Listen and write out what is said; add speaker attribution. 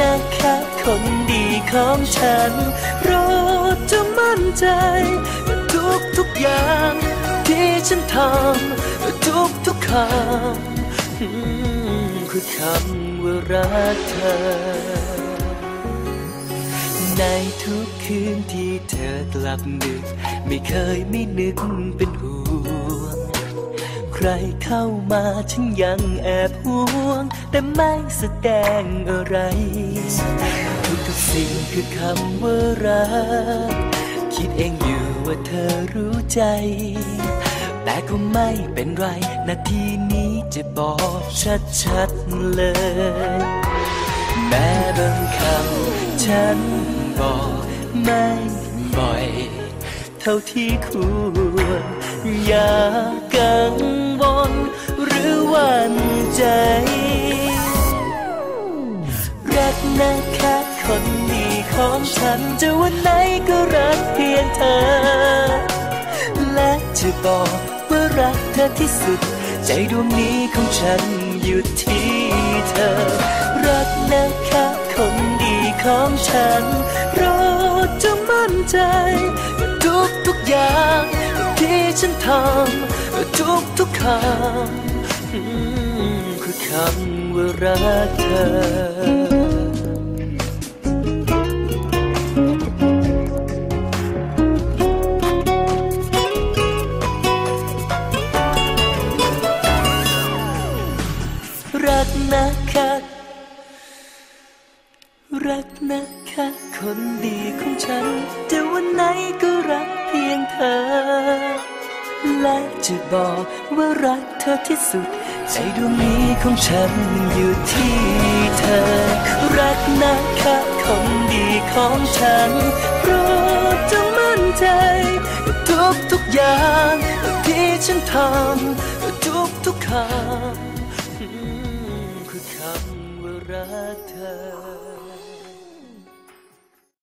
Speaker 1: นะคะ คนดีของฉันโปรดจะมั่นใจ ทุกทุกอย่าง ที่ฉันทำทุกทุกคำคือคำว่ารักเธอ ในทุกคืนที่เธอกลับดึก ไม่เคยไม่นึกเป็นห่วง รเข้ามาฉันยังแอบห่วง แต่ไม่แสดงอะไร ทุกทุกสิ่งคือคำว่ารัก คิดเองอยู่ว่าเธอรู้ใจ แต่ก็ไม่เป็นไร นาทีนี้จะบอกชัดๆเลย แม้บางคำฉันบอกไม่บ่อย เท่าที่ควร อย่ากังวลหรือวันใจ รักนะคะคนดีของฉันจะวันไหนก็รักเพียงเธอ และจะบอกว่ารักเธอที่สุด ใจดวงนี้ของฉันอยู่ที่เธอ รักนะคะคนดีของฉันโปรดจะมั่นใจ ทุกทุกๆอย่าง ฉันทำทุกทุกคำคือคำว่ารักเธอรักนะคะรักนะคะ คนดีของฉันจะวันไหนก็รักเพียงเธอ และจะบอกว่ารักเธอที่สุด ใจดวงนี้ของฉันอยู่ที่เธอ รักนะคะคนดีของฉันโปรดจะมั่นใจ ทุกทุกๆอย่างที่ฉันทำทุกทุกๆคำคือคำว่ารักเธอ